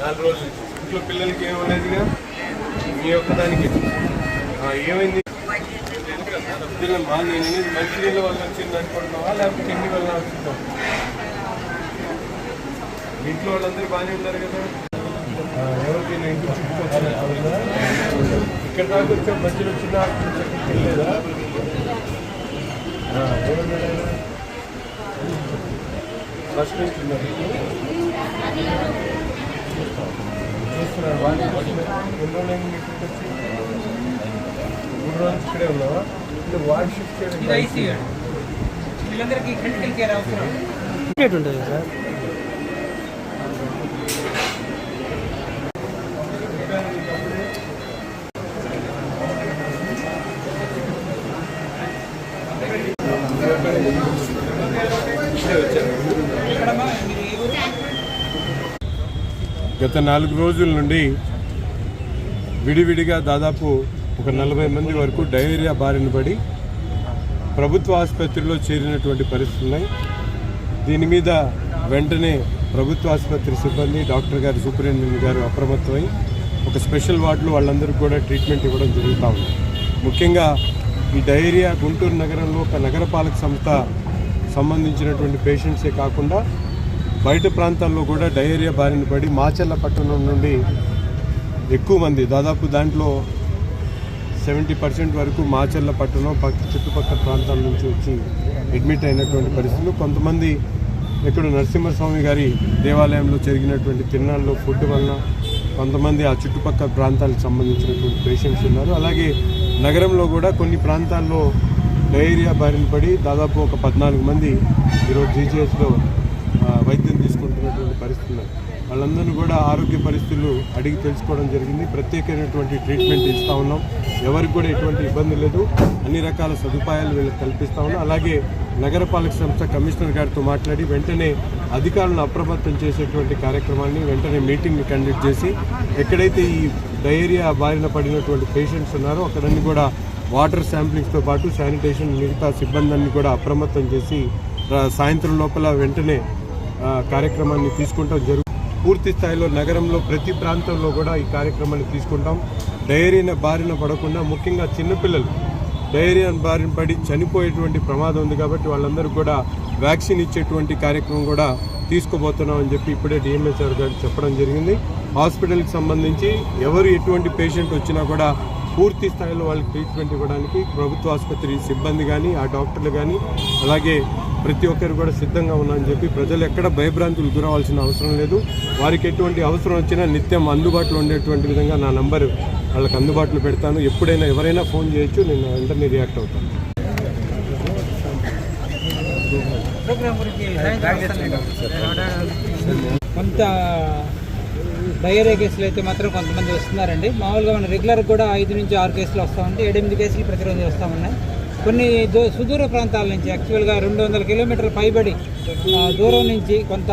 నాలుగు రోజులు. ఇంట్లో పిల్లలకి ఏమనేదిగా మీ యొక్క దానికి. ఏమైంది? పిల్లమ్మా నేను అనేది మంచి నీళ్ళ వల్ల వచ్చింది అనుకుంటున్నావా? లేకపోతే తిండి వల్ల వచ్చిందా? ఇంట్లో వాళ్ళందరూ బాగానే ఉన్నారు కదా? ఎవరికి నేను ఇక్కడ దాకా వచ్చా మధ్యలో వచ్చిన వెళ్ళలేదా ఫస్ట్ నుంచి ఉన్నారు. చూస్తున్నారు బాగానే చూస్తున్నారు. ఎన్ని రోజులు అయింది ఇక్కడికి వచ్చి? మూడు రోజులు ఇక్కడే ఉన్నావా అంటే వార్డ్ షిఫ్ట్ చేయడం వీళ్ళందరికీ క్రిటికల్ కేర్ అవసరం ఉంటుంది సార్ వచ్చారు ఎక్కడమ్మా మీరు ఏ ఊరు? గత నాలుగు రోజుల నుండి విడివిడిగా దాదాపు ఒక నలభై మంది వరకు డయేరియా బారిన పడి ప్రభుత్వ ఆసుపత్రిలో చేరినటువంటి పరిస్థితులు ఉన్నాయి. దీని మీద వెంటనే ప్రభుత్వ ఆసుపత్రి సిబ్బంది డాక్టర్ గారు సూపరింటెండెంట్ గారు అప్రమత్తమై ఒక స్పెషల్ వార్డులో వాళ్ళందరికీ కూడా ట్రీట్మెంట్ ఇవ్వడం జరుగుతూ ఉంది. ముఖ్యంగా ఈ డయేరియా గుంటూరు నగరంలో ఒక నగరపాలక సంస్థ సంబంధించినటువంటి పేషెంట్సే కాకుండా బయట ప్రాంతాల్లో కూడా డయేరియా బారిన పడి మాచెల్ల పట్టణం నుండి ఎక్కువ మంది దాదాపు దాంట్లో సెవెంటీ పర్సెంట్ వరకు మాచెల్ల పట్టణం పక్క చుట్టుపక్కల ప్రాంతాల నుంచి వచ్చి అడ్మిట్ అయినటువంటి పరిస్థితులు. కొంతమంది ఇక్కడ నరసింహస్వామి గారి దేవాలయంలో జరిగినటువంటి తిరునాళ్ళలో ఫుడ్ వలన కొంతమంది ఆ చుట్టుపక్కల ప్రాంతాలకు సంబంధించినటువంటి పేషెంట్స్ ఉన్నారు. అలాగే నగరంలో కూడా కొన్ని ప్రాంతాల్లో డయేరియా బారిన పడి దాదాపు ఒక పద్నాలుగు మంది ఈరోజు జీజీఎస్లో వైద్యం తీసుకుంటున్నటువంటి పరిస్థితులు వాళ్ళందరినీ కూడా ఆరోగ్య పరిస్థితులు అడిగి తెలుసుకోవడం జరిగింది. ప్రత్యేకమైనటువంటి ట్రీట్మెంట్ ఇస్తూ ఉన్నాం. ఎవరికి కూడా ఎటువంటి ఇబ్బంది లేదు. అన్ని రకాల సదుపాయాలు వీళ్ళకి కల్పిస్తా ఉన్నాం. అలాగే నగరపాలక సంస్థ కమిషనర్ గారితో మాట్లాడి వెంటనే అధికారులను అప్రమత్తం చేసేటువంటి కార్యక్రమాన్ని వెంటనే మీటింగ్ని కండక్ట్ చేసి ఎక్కడైతే ఈ డయేరియా బారిన పడినటువంటి పేషెంట్స్ ఉన్నారో అక్కడన్నీ కూడా వాటర్ శాంప్లింగ్స్తో పాటు శానిటేషన్ మిగతా సిబ్బందిని కూడా అప్రమత్తం చేసి సాయంత్రం లోపల వెంటనే కార్యక్రమాన్ని తీసుకుంటాం. జరుగు పూర్తి స్థాయిలో నగరంలో ప్రతి ప్రాంతంలో కూడా ఈ కార్యక్రమాన్ని తీసుకుంటాం. డైరీన బారిన పడకుండా ముఖ్యంగా చిన్నపిల్లలు డయేరియా బారిన పడి చనిపోయేటువంటి ప్రమాదం ఉంది కాబట్టి వాళ్ళందరూ కూడా వ్యాక్సిన్ ఇచ్చేటువంటి కార్యక్రమం కూడా తీసుకోబోతున్నాం అని చెప్పి ఇప్పుడే డిఎంఎస్ఆర్ గారు చెప్పడం జరిగింది. హాస్పిటల్కి సంబంధించి ఎవరు ఎటువంటి పేషెంట్ వచ్చినా కూడా పూర్తి స్థాయిలో వాళ్ళకి ట్రీట్మెంట్ ఇవ్వడానికి ప్రభుత్వ ఆసుపత్రి సిబ్బంది కానీ ఆ డాక్టర్లు కానీ అలాగే ప్రతి ఒక్కరు కూడా సిద్ధంగా ఉన్నారని చెప్పి ప్రజలు ఎక్కడ భయభ్రాంతులు గురవలసిన అవసరం లేదు. వారికి ఎటువంటి అవసరం వచ్చినా నిత్యం అందుబాటులో ఉండేటువంటి విధంగా నా నంబర్ వాళ్ళకి అందుబాటులో పెడతాను. ఎప్పుడైనా ఎవరైనా ఫోన్ చేయొచ్చు నేను వెంటనే రియాక్ట్ అవుతాను. కొంత డయేరియా కేసులు అయితే మాత్రం కొంతమంది వస్తున్నారండి. మామూలుగా మన రెగ్యులర్ కూడా ఐదు నుంచి ఆరు కేసులు వస్తూ ఉంటాయి. ఏడెనిమిది కేసులు ప్రతిరోజు వస్తూ ఉన్నాయి. కొన్ని దో సుదూర ప్రాంతాల నుంచి యాక్చువల్గా రెండు వందల కిలోమీటర్ల పైబడి దూరం నుంచి కొంత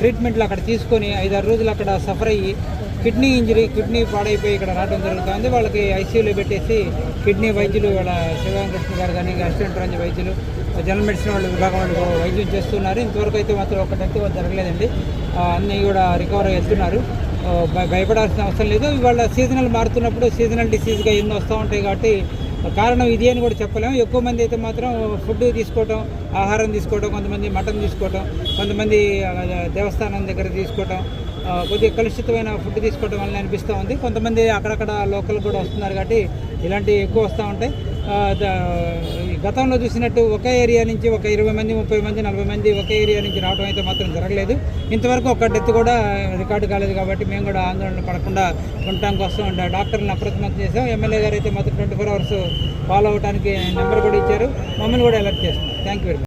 ట్రీట్మెంట్లు అక్కడ తీసుకొని ఐదారు రోజులు అక్కడ సఫర్ అయ్యి కిడ్నీ ఇంజరీ కిడ్నీ పాడైపోయి ఇక్కడ రావడం జరుగుతుంది వాళ్ళకి ఐసీయూలో పెట్టేసి కిడ్నీ వైద్యులు వాళ్ళ శివరామకృష్ణ గారు కానీ అసిస్టెంట్ రంజ వైద్యులు జనరల్ మెడిసిన్ వాళ్ళు విభాగం వాళ్ళు వైద్యం చేస్తున్నారు. ఇంతవరకు అయితే మాత్రం ఒకటైతే జరగలేదండి. అన్నీ కూడా రికవర్ అవుతున్నారు. భయపడాల్సిన అవసరం లేదు. ఇవాళ సీజనల్ మారుతున్నప్పుడు సీజనల్ డిసీజ్గా ఎన్నో వస్తూ ఉంటాయి కాబట్టి కారణం ఇది అని కూడా చెప్పలేము. ఎక్కువ మంది అయితే మాత్రం ఫుడ్ తీసుకోవటం ఆహారం తీసుకోవటం కొంతమంది మటన్ తీసుకోవటం కొంతమంది దేవస్థానం దగ్గర తీసుకోవటం కొద్దిగా కలుషితమైన ఫుడ్ తీసుకోవడం వల్ల అనిపిస్తూ ఉంది. కొంతమంది అక్కడక్కడ లోకల్ కూడా వస్తున్నారు కాబట్టి ఇలాంటివి ఎక్కువ వస్తూ ఉంటాయి. గతంలో చూసినట్టు ఒకే ఏరియా నుంచి ఒక ఇరవై మంది ముప్పై మంది నలభై మంది ఒకే ఏరియా నుంచి రావడం అయితే మాత్రం జరగలేదు. ఇంతవరకు ఒక డెత్ కూడా రికార్డు కాలేదు కాబట్టి మేము కూడా ఆందోళన పడకుండా ఉండటం కోసం డా- డాక్టర్లను అప్రమత్తం చేసాం ఎమ్మెల్యే గారు అయితే మాత్రం ట్వంటీ ఫోర్ అవర్స్ ఫాలో అవడానికి నెంబర్ కూడా ఇచ్చారు. మమ్మల్ని కూడా అలర్ట్ చేస్తున్నాం థ్యాంక్ యూ వెరీ మచ్